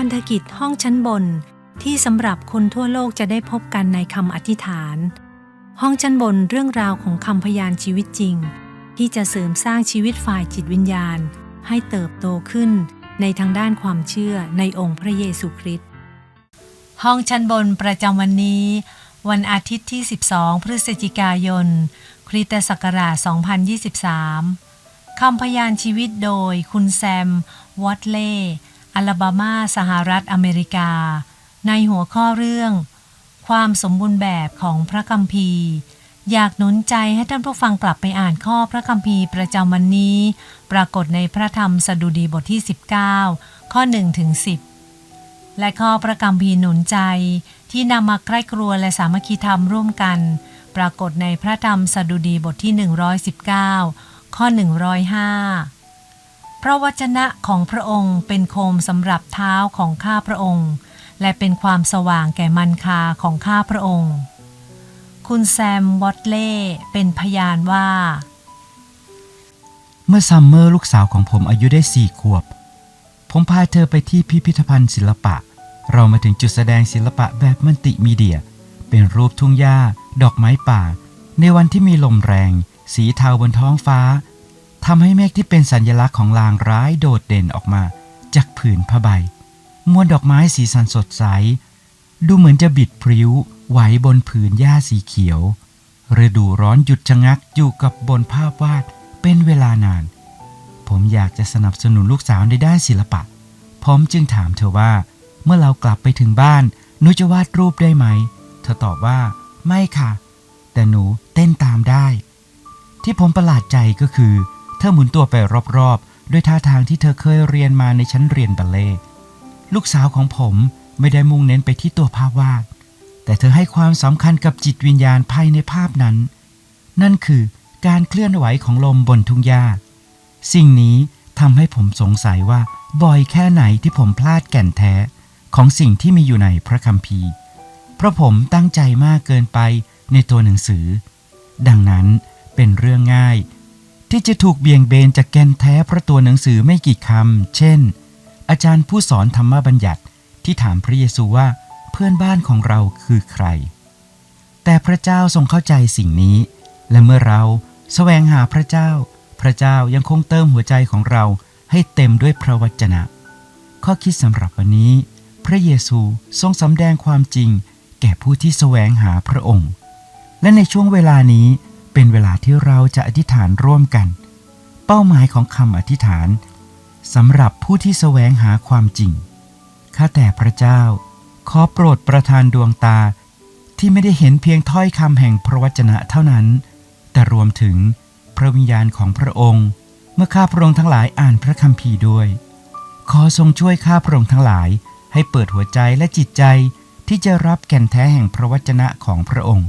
พันธกิจห้องชั้นบน ที่สำหรับคนทั่วโลกจะได้พบกันในคำอธิษฐาน ห้องชั้นบนเรื่องราวของคำพยานชีวิตจริง ที่จะเสริมสร้างชีวิตฝ่ายจิตวิญญาณ ให้เติบโตขึ้นในทางด้านความเชื่อในองค์พระเยซูคริสต์ห้องชั้นบนประจำวันนี้ วันอาทิตย์ที่ 12 พฤศจิกายน คริสตศักราช 2023คำพยานชีวิตโดยคุณแซม วอตเล่ อลาบามาสหรัฐอเมริกา ในหัวข้อเรื่อง ความสมบูรณ์แบบของพระคัมภีร์ อยากหนุนใจให้ท่านผู้ฟังกลับไปอ่านข้อพระคัมภีร์ประจำวันนี้ ปรากฏในพระธรรมสดุดีบทที่ 19 ข้อ1ถึง10 และข้อพระคัมภีร์หนุนใจที่นำมาใกล้ครัวและสามัคคีธรรมร่วมกัน ปรากฏในพระธรรมสดุดีบทที่ 119 ข้อ 105 พระวจนะของพระองค์เป็นโคมสำหรับเท้าของข้าพระองค์ และเป็นความสว่างแก่มันคาของข้าพระองค์ คุณแซมวอตเล่เป็นพยานว่า เมื่อซัมเมอร์ลูกสาวของผมอายุได้สี่ขวบ ผมพาเธอไปที่พิพิธภัณฑ์ศิลปะ เรามาถึงจุดแสดงศิลปะแบบมัลติมีเดีย เป็นรูปทุ่งหญ้า ดอกไม้ป่า ในวันที่มีลมแรง สีเทาบนท้องฟ้า ทำให้เมฆที่เป็นสัญลักษณ์ของลางร้ายโดดเด่นออกมา จากผืนผ้าใบมวลดอกไม้สีสันสดใส ดูเหมือนจะบิดพริ้วไหวบนผืนหญ้าสีเขียวฤดูร้อนหยุดชะงักอยู่กับบนภาพวาดเป็นเวลานาน ผมอยากจะสนับสนุนลูกสาวในด้านศิลปะ ผมจึงถามเธอว่า เมื่อเรากลับไปถึงบ้าน หนูจะวาดรูปได้ไหม เธอตอบว่า ไม่ค่ะ แต่หนูเต้นตามได้ ที่ผมประหลาดใจก็คือ ธอหมุนตัวไปรอบๆ ด้วยท่าทางที่เธอเคยเรียนมาในชั้นเรียนบัลเล่ลูกสาวของผมไม่ได้มุ่งเน้นไปที่ตัวภาพวาด แต่เธอให้ความสำคัญกับจิตวิญญาณภายในภาพนั้น นั่นคือการเคลื่อนไหวของลมบนทุ่งหญ้า สิ่งนี้ทำให้ผมสงสัยว่าบ่อยแค่ไหนที่ผมพลาดแก่นแท้ของสิ่งที่มีอยู่ในพระคัมภีร์ เพราะผมตั้งใจมากเกินไปในตัวหนังสือ ดังนั้นเป็นเรื่องง่าย ที่จะถูกเบี่ยงเบนจากแกนแท้เพราะตัวหนังสือไม่กี่คำ เช่น อาจารย์ผู้สอนธรรมบัญญัติที่ถามพระเยซูว่าเพื่อนบ้านของเราคือใคร แต่พระเจ้าทรงเข้าใจสิ่งนี้ และเมื่อเราแสวงหาพระเจ้า พระเจ้ายังคงเติมหัวใจของเราให้เต็มด้วยพระวจนะ ข้อคิดสำหรับวันนี้ พระเยซูทรงสำแดงความจริง แก่ผู้ที่แสวงหาพระองค์ และในช่วงเวลานี้ เป็นเวลาที่เราจะอธิษฐานร่วมกัน เป้าหมายของคำอธิษฐานสำหรับผู้ที่แสวงหาความจริง ข้าแต่พระเจ้า ขอโปรดประทานดวงตา ที่ไม่ได้เห็นเพียงถ้อยคำแห่งพระวจนะเท่านั้น แต่รวมถึงพระวิญญาณของพระองค์ เมื่อข้าพระองค์ทั้งหลายอ่านพระคัมภีร์ด้วย ขอทรงช่วยข้าพระองค์ทั้งหลาย ให้เปิดหัวใจและจิตใจที่จะรับแก่นแท้แห่งพระวจนะของพระองค์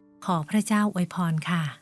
ขอพระเจ้าอวยพรค่ะ